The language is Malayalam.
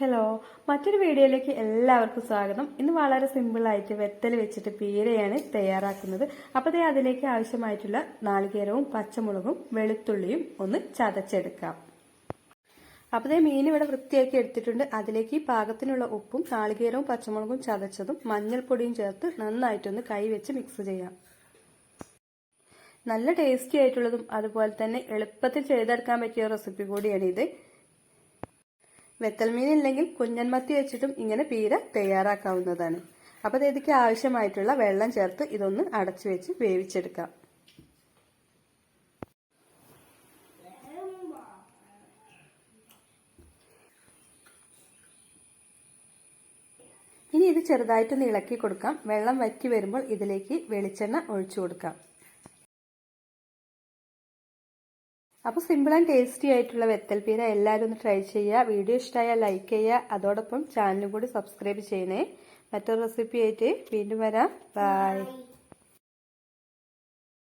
ഹലോ മറ്റൊരു വീഡിയോയിലേക്ക് എല്ലാവർക്കും സ്വാഗതം. ഇന്ന് വളരെ സിമ്പിളായിട്ട് വെത്തൽ വെച്ചിട്ട് പീരയാണ് തയ്യാറാക്കുന്നത്. അപ്പോൾ ദേ അതിലേക്ക് ആവശ്യമായിട്ടുള്ള നാളികേരവും പച്ചമുളകും വെളുത്തുള്ളിയും ഒന്ന് ചതച്ചെടുക്കാം. അപ്പോൾ ദേ മീൻ ഇവിടെ വൃത്തിയാക്കി എടുത്തിട്ടുണ്ട്. അതിലേക്ക് ഈ പാകത്തിനുള്ള ഉപ്പും നാളികേരവും പച്ചമുളകും ചതച്ചതും മഞ്ഞൾപ്പൊടിയും ചേർത്ത് നന്നായിട്ടൊന്ന് കൈ വെച്ച് മിക്സ് ചെയ്യാം. നല്ല ടേസ്റ്റി ആയിട്ടുള്ളതും അതുപോലെ തന്നെ എളുപ്പത്തിൽ ചെയ്തെടുക്കാൻ പറ്റിയ റെസിപ്പി കൂടിയാണ് ഇത്. വെത്തൽമീൻ ഇല്ലെങ്കിൽ കുഞ്ഞൻമത്തി വെച്ചിട്ടും ഇങ്ങനെ പീര തയ്യാറാക്കാവുന്നതാണ്. അപ്പോൾ ഇതിക്ക് ആവശ്യമായിട്ടുള്ള വെള്ളം ചേർത്ത് ഇതൊന്ന് അടച്ചു വെച്ച് വേവിച്ചെടുക്കാം. ഇനി ഇത് ചെറുതായിട്ട് ഇളക്കി കൊടുക്കാം. വെള്ളം വറ്റി വരുമ്പോൾ ഇതിലേക്ക് വെളിച്ചെണ്ണ ഒഴിച്ചു കൊടുക്കാം. അപ്പോൾ സിമ്പിൾ ആൻഡ് ടേസ്റ്റി ആയിട്ടുള്ള വെത്തൽ പീര എല്ലാവരും ഒന്ന് ട്രൈ ചെയ്യുക. വീഡിയോ ഇഷ്ടമായാൽ ലൈക്ക് ചെയ്യുക. അതോടൊപ്പം ചാനലും കൂടി സബ്സ്ക്രൈബ് ചെയ്യണേ. മറ്റൊരു റെസിപ്പി ആയിട്ട് വീണ്ടും വരാം. ബൈ